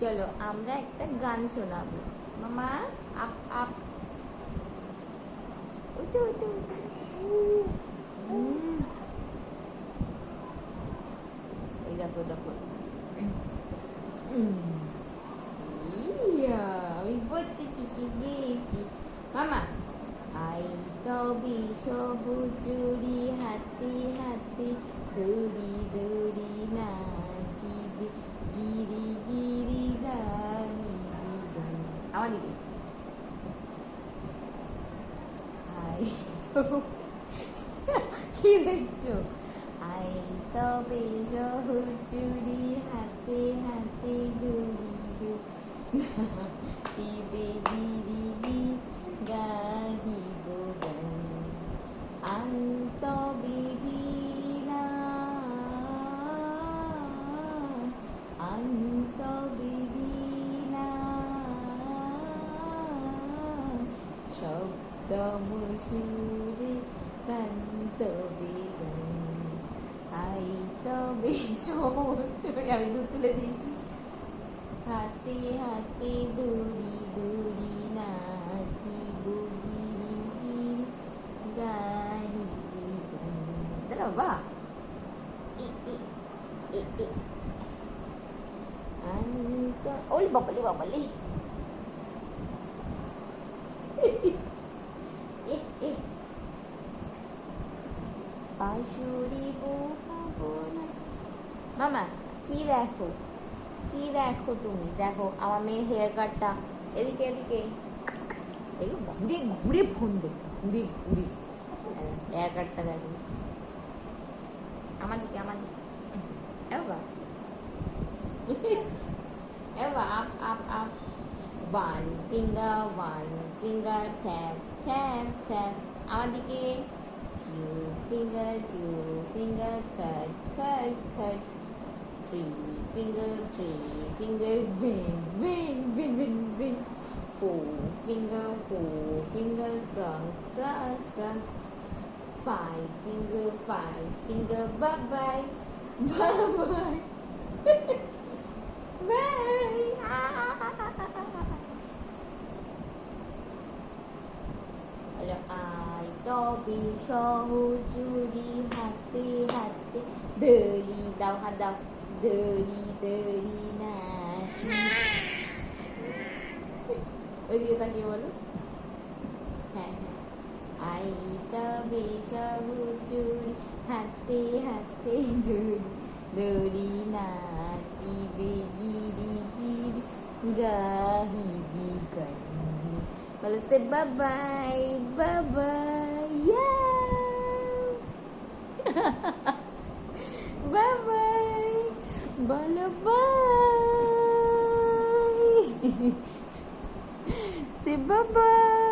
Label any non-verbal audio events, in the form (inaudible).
চলো আমরা একটা গান শোনাবো মামা আপ আপ উঠো উঠো উঠো। হুম। এই দেখো দেখো উম। ইয়া, আমি বলতে থেকে গেছি মামা আই তবে সবুজুরি হাতে হাতে দড়ি দড়ি নাচিবে 泡に。愛 (laughs) と綺麗っちゅう愛と美少婦チュリハテ শব্দ মুসুরে কান্ত বেদন আই তবে সমুদ্রে আমি দুধ তুলে দিয়েছি হাতে হাতে দড়ি দড়ি নাচি বুগিরি গিরি গাহিবি গান দাঁড়াও বা ই ই বাঁশুরি মামা, কি দেখো? কি দেখো তুমি? দেখো, আমার মেয়ের হেয়ার কাটটা এদিকে এদিকে। দেখো ঘুরে ঘুরে ফোন দেখো। ঘুরে ঘুরে হেয়ার কাটটা দেখো। আমার দিকে আমার দিকে। এবার এবার up up up. one finger one finger tap tap tap আমার দিকে two finger two finger cut cut cut three finger three finger bend bend bend bend bend four finger four finger cross cross cross five finger five finger bye bye bye bye তবে সহচুরি হাতে হাতে দড়ি দাও হাত, দাও। দড়ি দড়ি নাচি ওইদিকে তাকিয়ে বলো। হ্যাঁ হ্যাঁ। আই তবে সহচুরি হাতে হাতে দড়ি দড়ি নাচিবে গিরি গিরি গাহিবি গাইবি বলো, সে বাবাই বাবাই bye. (laughs) C'est bye bye.